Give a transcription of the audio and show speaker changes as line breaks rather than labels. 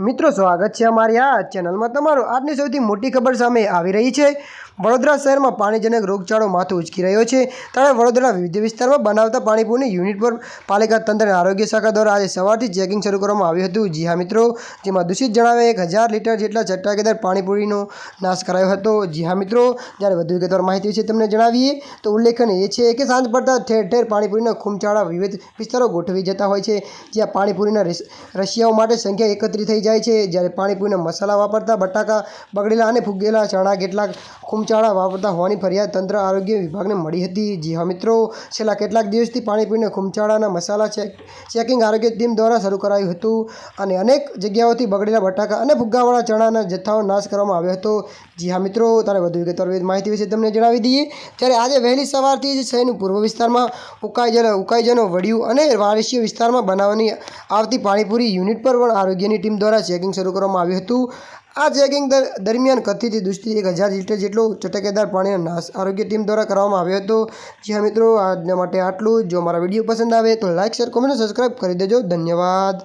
મિત્રો, સ્વાગત છે અમારી આ ચેનલમાં તમારું. આજની સૌથી મોટી ખબર સામે આવી રહી છે. વડોદરા શહેરમાં પાણીજનક રોગચાળો માથું ઉચકી રહ્યો છે. ત્યારે વડોદરા વિવિધ વિસ્તારમાં બનાવતા પાણીપુરની યુનિટ પર પાલિકા તંત્ર અને આરોગ્ય શાખા દ્વારા આજે સવારથી ચેકિંગ શરૂ કરવામાં આવ્યું હતું. જી હા, મિત્રો. જેમાં દૂષિત જણાવે એક હજાર લીટર જેટલા ચટ્ટાકેદાર પાણીપુરીનો નાશ કરાયો હતો. જી હા, મિત્રો. જ્યારે વધુ વિગતવાર માહિતી વિશે તમને જણાવીએ, તો ઉલ્લેખનીય છે કે સાંજ પડતા ઠેર ઠેર પાણીપુરીના ખૂમચાળા વિવિધ વિસ્તારો ગોઠવી જતા હોય છે, જ્યાં પાણીપુરીના રશિયાઓ માટે સંખ્યા એકત્રિત થઈ જાય છે. જ્યારે પાણીપુરીના મસાલા વાપરતા બટાકા, બગડેલા અને ફૂગેલા, ચણા, કેટલાક ખૂમચાળા વાપરતા હોવાની ફરિયાદ તંત્ર આરોગ્ય વિભાગને મળી હતી. જી હા મિત્રો, છેલ્લા કેટલાક દિવસથી પાણીપુરીના ખૂમચાળાના મસાલા ચેક, ચેકિંગ આરોગ્ય ટીમ દ્વારા શરૂ કરાયું હતું અને અનેક જગ્યાઓથી બગડેલા બટાકા અને ફુગ્ગાવાળા ચણાના જથ્થાઓ નાશ કરવામાં આવ્યો હતો. જી હા મિત્રો, તારે વધુ વિગતવાર માહિતી વિશે તમને જણાવી દઈએ. ત્યારે આજે વહેલી સવારથી જ શહેરનું પૂર્વ વિસ્તારમાં ઉકાઈજનો ઉકાઈજનો વડિયું અને વારસીય વિસ્તારમાં બનાવવાની આવતી પાણીપુરી યુનિટ પર પણ આરોગ્યની ટીમ દ્વારા ચેકિંગ શરૂ કરવામાં આવ્યું હતું. આ ચેકિંગ દર- દરમિયાન કથિત દુષ્ટિ એક હજાર લીટર જેટલું ચટકેદાર પાણીનો નાશ આરોગ્ય ટીમ દ્વારા કરવામાં આવ્યો હતો. જ્યાં મિત્રો, આજના માટે આટલું જો. મારા વીડિયો પસંદ આવે તો લાઇક શેર કોમેન્ટ સબસ્ક્રાઈબ કરી દેજો. ધન્યવાદ.